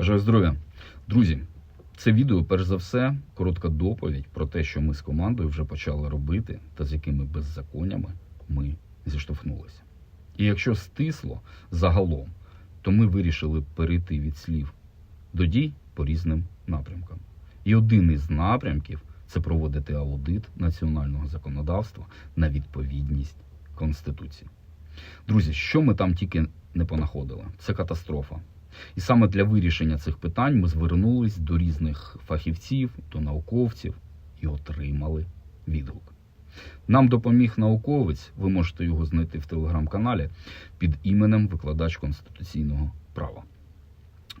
Бажаю здоров'я. Друзі, це відео, перш за все, коротка доповідь про те, що ми з командою вже почали робити та з якими беззаконнями ми зіштовхнулися. І якщо стисло загалом, то ми вирішили перейти від слів до дій по різним напрямкам. І один із напрямків це проводити аудит національного законодавства на відповідність Конституції. Друзі, що ми там тільки не понаходили, це катастрофа. І саме для вирішення цих питань ми звернулись до різних фахівців, до науковців і отримали відгук. Нам допоміг науковець, ви можете його знайти в телеграм-каналі під іменем викладач конституційного права.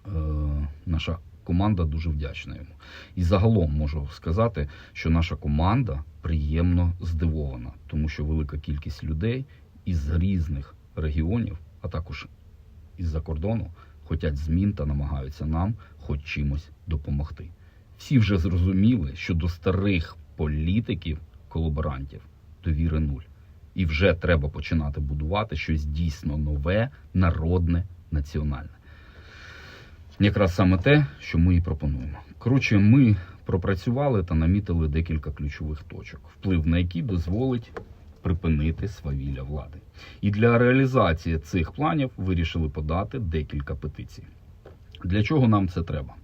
Е, наша команда дуже вдячна йому. І загалом можу сказати, що наша команда приємно здивована, тому що велика кількість людей із різних регіонів, а також із-за кордону, хочуть змін та намагаються нам хоч чимось допомогти. Всі вже зрозуміли, що до старих політиків, колаборантів довіри нуль. І вже треба починати будувати щось дійсно нове, народне, національне. Якраз саме те, що ми і пропонуємо. Коротше, ми пропрацювали та намітили декілька ключових точок, вплив на які дозволить припинити свавілля влади. І для реалізації цих планів вирішили подати декілька петицій. Для чого нам це треба?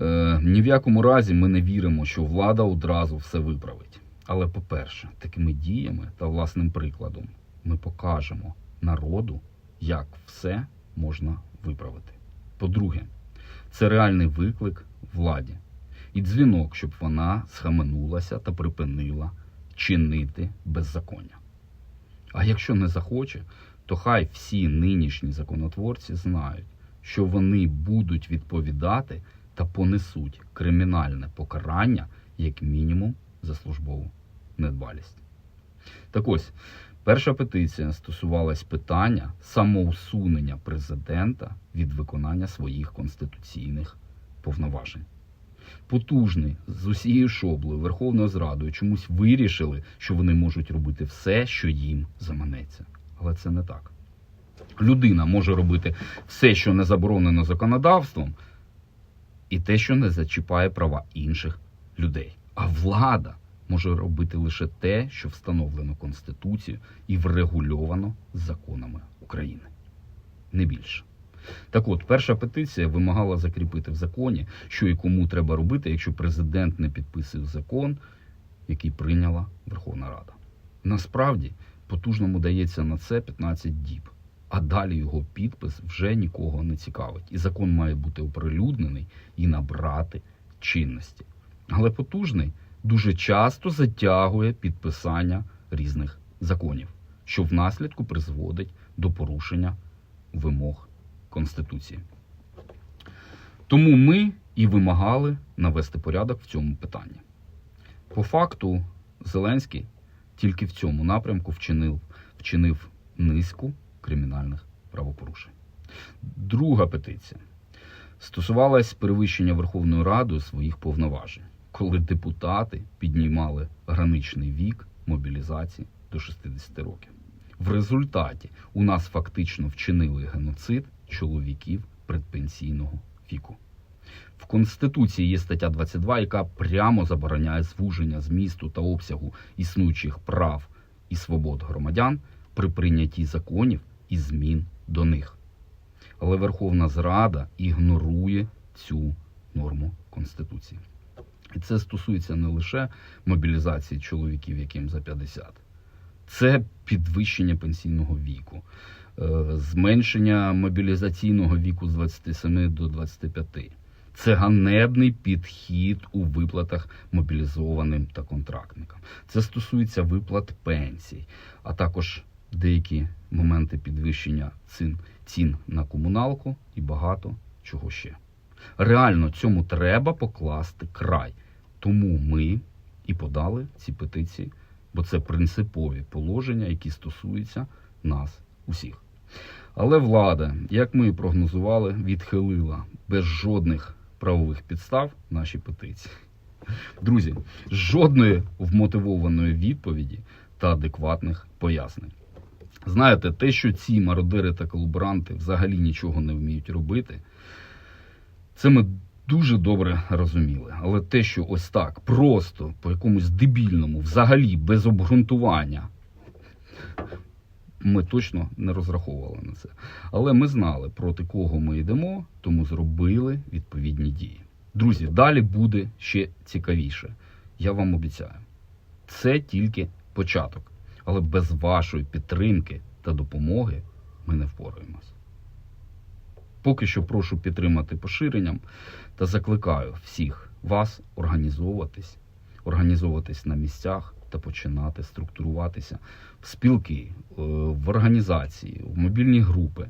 Е, ні в якому разі ми не віримо, що влада одразу все виправить. Але, по-перше, такими діями та власним прикладом ми покажемо народу, як все можна виправити. По-друге, це реальний виклик владі і дзвінок, щоб вона схаменулася та припинила чинити беззаконня. А якщо не захоче, то хай всі нинішні законотворці знають, що вони будуть відповідати та понесуть кримінальне покарання як мінімум за службову недбалість. Так ось, перша петиція стосувалась питання самоусунення президента від виконання своїх конституційних повноважень. Потужний з усією шоблею Верховною Зрадою чомусь вирішили, що вони можуть робити все, що їм заманеться. Але це не так. Людина може робити все, що не заборонено законодавством, і те, що не зачіпає права інших людей. А влада може робити лише те, що встановлено Конституцією і врегульовано законами України. Не більше. Так от, перша петиція вимагала закріпити в законі, що і кому треба робити, якщо президент не підписує закон, який прийняла Верховна Рада. Насправді, потужному дається на це 15 діб, а далі його підпис вже нікого не цікавить. І закон має бути оприлюднений і набрати чинності. Але потужний дуже часто затягує підписання різних законів, що в призводить до порушення вимог Конституції. Тому ми і вимагали навести порядок в цьому питанні. По факту, Зеленський тільки в цьому напрямку вчинив, вчинив низку кримінальних правопорушень. Друга петиція стосувалась перевищення Верховною Радою своїх повноважень, коли депутати піднімали граничний вік мобілізації до 60 років. В результаті у нас фактично вчинили геноцид чоловіків предпенсійного віку. В Конституції є стаття 22, яка прямо забороняє звуження змісту та обсягу існуючих прав і свобод громадян при прийнятті законів і змін до них. Але Верховна Зрада ігнорує цю норму Конституції. І це стосується не лише мобілізації чоловіків, яким за 50, це підвищення пенсійного віку, е, зменшення мобілізаційного віку з 27 до 25. Це ганебний підхід у виплатах мобілізованим та контрактникам. Це стосується виплат пенсій, а також деякі моменти підвищення цін, цін на комуналку і багато чого ще. Реально цьому треба покласти край. Тому ми і подали ці петиції, бо це принципові положення, які стосуються нас усіх. Але влада, як ми і прогнозували, відхилила без жодних правових підстав наші петиції. Друзі, жодної вмотивованої відповіді та адекватних пояснень. Знаєте, те, що ці мародери та колаборанти взагалі нічого не вміють робити, Це ми дуже добре розуміли. Але те, що ось так, просто по якомусь дебільному, взагалі без обґрунтування, ми точно не розраховували на це. Але ми знали, проти кого ми йдемо, тому зробили відповідні дії. Друзі, далі буде ще цікавіше. Я вам обіцяю. Це тільки початок. Але без вашої підтримки та допомоги ми не впораємось. Поки що прошу підтримати поширенням та закликаю всіх вас організовуватись, організовуватись на місцях та починати структуруватися в спілки, е, в організації, в мобільні групи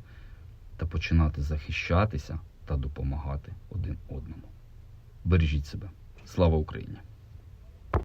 та починати захищатися та допомагати один одному. Бережіть себе. Слава Україні!